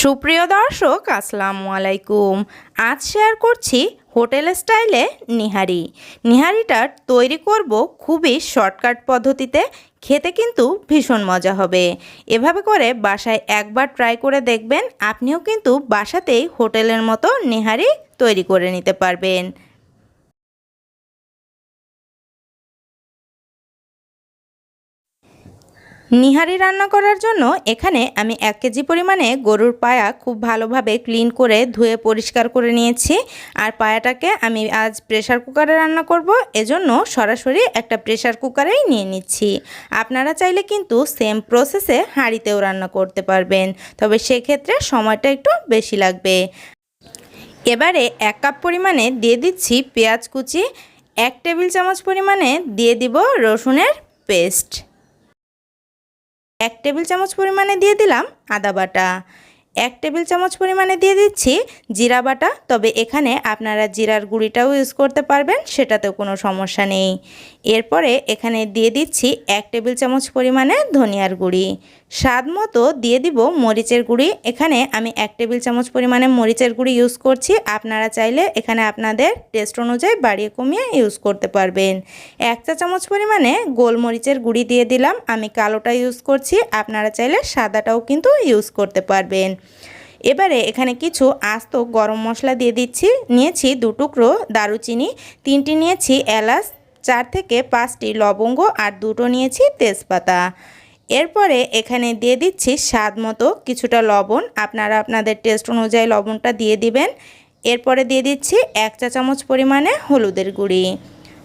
সুপ্রিয় দর্শক, আসসালামু আলাইকুম। আজ শেয়ার করছি হোটেল স্টাইলে নিহারি। নিহারিটা তৈরি করব খুবই শর্টকাট পদ্ধতিতে, খেতে কিন্তু ভীষণ মজা হবে। এভাবে করে বাসায় একবার ট্রাই করে দেখবেন, আপনিও কিন্তু বাসাতেই হোটেলের মতো নিহারি তৈরি করে নিতে পারবেন। নিহারি রান্না করার জন্য এখানে আমি এক কেজি পরিমাণে গরুর পায়া খুব ভালোভাবে ক্লিন করে ধুয়ে পরিষ্কার করে নিয়েছি। আর পায়াটাকে আমি আজ প্রেশার কুকারে রান্না করব। এজন্য সরাসরি একটা প্রেশার কুকারেই নিয়ে নিচ্ছি। আপনারা চাইলে কিন্তু সেম প্রসেসে হাঁড়িতেও রান্না করতে পারবেন। তবে সেক্ষেত্রে সময়টা একটু বেশি লাগবে। এবারে এক কাপ পরিমাণে দিয়ে দিচ্ছি পেঁয়াজ কুচি, এক টেবিল চামচ পরিমাণে দিয়ে দিব রসুনের পেস্ট। এক টেবিল চামচ পরিমাণে দিয়ে দিলাম আদা বাটা। এক টেবিল চামচ পরিমাণে দিয়ে দিচ্ছি জিরা বাটা। তবে এখানে আপনারা জিরার গুঁড়িটাও ইউজ করতে পারবেন, সেটাতেও কোনো সমস্যা নেই। এরপরে এখানে দিয়ে দিচ্ছি এক টেবিল চামচ পরিমাণে ধনিয়ার গুঁড়ি। স্বাদ মতো দিয়ে দিব মরিচের গুঁড়ি। এখানে আমি এক টেবিল চামচ পরিমাণে মরিচের গুঁড়ি ইউজ করছি। আপনারা চাইলে এখানে আপনাদের টেস্ট অনুযায়ী বাড়িয়ে কমিয়ে ইউজ করতে পারবেন। এক চা চামচ পরিমাণে গোলমরিচের গুঁড়ি দিয়ে দিলাম। আমি কালোটা ইউজ করছি। আপনারা চাইলে সাদাটাও কিন্তু ইউজ করতে পারবেন। এবারে এখানে কিছু আস্ত গরম মশলা দিয়ে দিচ্ছি। নিয়েছি দু টুকরো দারুচিনি, তিনটি নিয়েছি এলাচ, চার থেকে পাঁচটি লবঙ্গ আর দুটো নিয়েছি তেজপাতা। এরপরে এখানে দিয়ে দিচ্ছি স্বাদ মতো কিছুটা লবণ। আপনারা আপনাদের টেস্ট অনুযায়ী লবণটা দিয়ে দিবেন। এরপরে দিয়ে দিচ্ছি এক চা চামচ পরিমাণে হলুদের গুঁড়ি।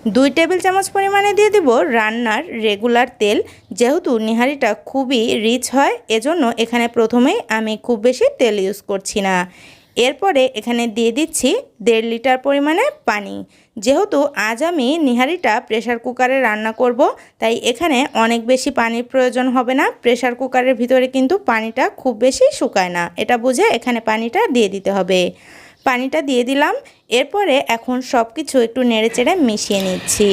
দুই টেবিল চামচ পরিমাণে দিয়ে দিব রান্নার রেগুলার তেল। যেহেতু নিহারিটা খুবই রিচ হয়, এজন্য এখানে প্রথমেই আমি খুব বেশি তেল ইউজ করছি না। এরপরে এখানে দিয়ে দিচ্ছি দেড় লিটার পরিমাণে পানি। যেহেতু আজ আমি নিহারিটা প্রেশার কুকারে রান্না করব, তাই এখানে অনেক বেশি পানির প্রয়োজন হবে না। প্রেশার কুকারের ভিতরে কিন্তু পানিটা খুব বেশি শুকায় না। এটা বুঝে এখানে পানিটা দিয়ে দিতে হবে। পানিটা দিয়ে দিলাম। এরপরে এখন সব কিছু একটু নেড়েচেড়ে মিশিয়ে নিচ্ছি।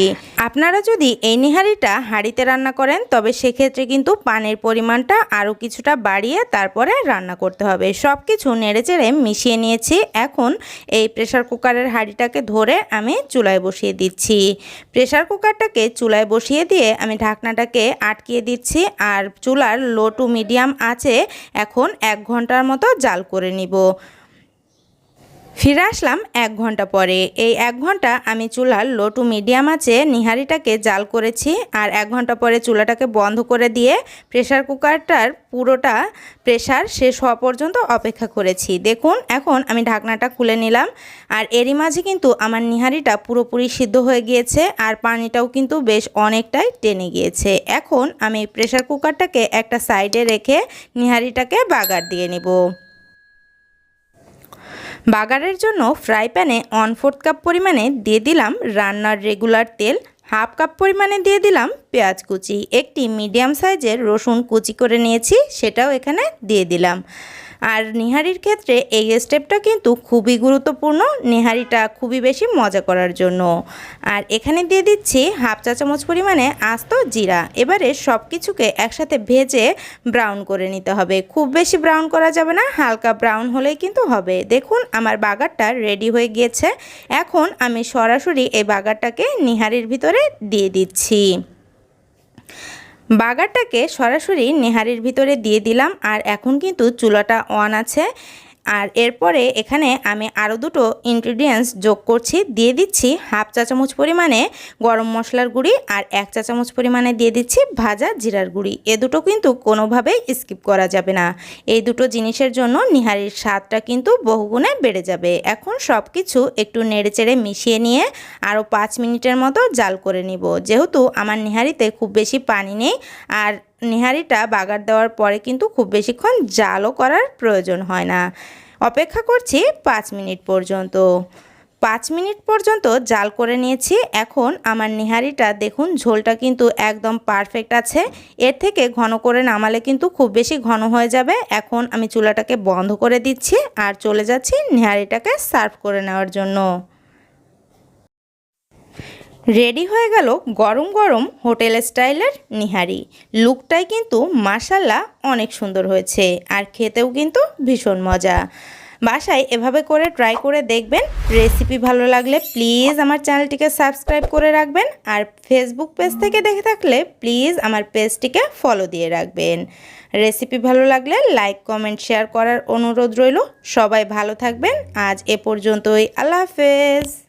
আপনারা যদি এই নিহারিটা হাঁড়িতে রান্না করেন, তবে সেক্ষেত্রে কিন্তু পানির পরিমাণটা আরও কিছুটা বাড়িয়ে তারপরে রান্না করতে হবে। সব কিছু নেড়েচেড়ে মিশিয়ে নিয়েছি। এখন এই প্রেশার কুকারের হাঁড়িটাকে ধরে আমি চুলায় বসিয়ে দিচ্ছি। প্রেশার কুকারটাকে চুলায় বসিয়ে দিয়ে আমি ঢাকনাটাকে আটকিয়ে দিচ্ছি আর চুলার লো টু মিডিয়াম আছে এখন এক ঘণ্টার মতো জাল করে নিব। ফিরে আসলাম এক ঘণ্টা পরে। এই এক ঘণ্টা আমি চুলার লো টু মিডিয়াম আছে নিহারিটাকে জাল করেছি আর এক ঘণ্টা পরে চুলাটাকে বন্ধ করে দিয়ে প্রেশার কুকারটার পুরোটা প্রেশার শেষ হওয়া পর্যন্ত অপেক্ষা করেছি। দেখুন, এখন আমি ঢাকনাটা খুলে নিলাম আর এরই মাঝে কিন্তু আমার নিহারিটা পুরোপুরি সিদ্ধ হয়ে গিয়েছে আর পানিটাও কিন্তু বেশ অনেকটাই টেনে গিয়েছে। এখন আমি প্রেশার কুকারটাকে একটা সাইডে রেখে নিহারিটাকে বাগার দিয়ে নিব। বাগারের জন্য ফ্রাই প্যানে ওয়ান ফোর্থ কাপ পরিমাণে দিয়ে দিলাম রান্নার রেগুলার তেল, হাফ কাপ পরিমাণে দিয়ে দিলাম পেঁয়াজ কুচি। একটি মিডিয়াম সাইজের রসুন কুচি করে নিয়েছি, সেটাও এখানে দিয়ে দিলাম। আর নিহারির ক্ষেত্রে এই স্টেপটা কিন্তু খুবই গুরুত্বপূর্ণ। নিহারিটা খুবই বেশি মজা করার জন্য। আর এখানে দিয়ে দিচ্ছি হাফ চা চামচ পরিমাণে আস্ত জিরা। এবারে সব কিছুকে একসাথে ভেজে ব্রাউন করে নিতে হবে। খুব বেশি ব্রাউন করা যাবে না, হালকা ব্রাউন হলেই কিন্তু হবে। দেখুন, আমার বাগারটা রেডি হয়ে গিয়েছে। এখন আমি সরাসরি এই বাগারটাকে নিহারির ভিতরে দিয়ে দিচ্ছি। বাগারটাকে সরাসরি নেহারির ভিতরে দিয়ে দিলাম আর এখন কিন্তু চুলাটা অন আছে। আর এরপরে এখানে আমি আরও দুটো ইনগ্রিডিয়েন্টস যোগ করছি, দিয়ে দিচ্ছি হাফ চা চামচ পরিমাণে গরম মশলার গুঁড়ি আর এক চা চামচ পরিমাণে দিয়ে দিচ্ছি ভাজা জিরার গুঁড়ি। এ দুটো কিন্তু কোনোভাবেই স্কিপ করা যাবে না। এই দুটো জিনিসের জন্য নিহারির স্বাদটা কিন্তু বহুগুণে বেড়ে যাবে। এখন সব কিছু একটু নেড়েচেড়ে মিশিয়ে নিয়ে আরও পাঁচ মিনিটের মতো জাল করে নিব। যেহেতু আমার নিহারিতে খুব বেশি পানি নেই, আর নেহারিটা বাগার দেওয়ার পরে কিন্তু খুব বেশিক্ষণ জালও করার প্রয়োজন হয় না। অপেক্ষা করছি পাঁচ মিনিট পর্যন্ত। পাঁচ মিনিট পর্যন্ত জাল করে নিয়েছি। এখন আমার নিহারিটা দেখুন, ঝোলটা কিন্তু একদম পারফেক্ট আছে। এর থেকে ঘন করে নামালে কিন্তু খুব বেশি ঘন হয়ে যাবে। এখন আমি চুলাটাকে বন্ধ করে দিচ্ছি আর চলে যাচ্ছি নিহারিটাকে সার্ভ করে নেওয়ার জন্য। রেডি হয়ে গেল গরম গরম হোটেল স্টাইলের নিহারি। লুকটাই কিন্তু মাসাল্লাহ অনেক সুন্দর হয়েছে আর খেতেও কিন্তু ভীষণ মজা। বাসায় এভাবে করে ট্রাই করে দেখবেন। রেসিপি ভালো লাগলে প্লিজ আমার চ্যানেলটিকে সাবস্ক্রাইব করে রাখবেন আর ফেসবুক পেজ থেকে দেখে থাকলে প্লিজ আমার পেজটিকে ফলো দিয়ে রাখবেন। রেসিপি ভালো লাগলে লাইক কমেন্ট শেয়ার করার অনুরোধ রইল। সবাই ভালো থাকবেন। আজ এ পর্যন্তই। আল্লাহ হাফেজ।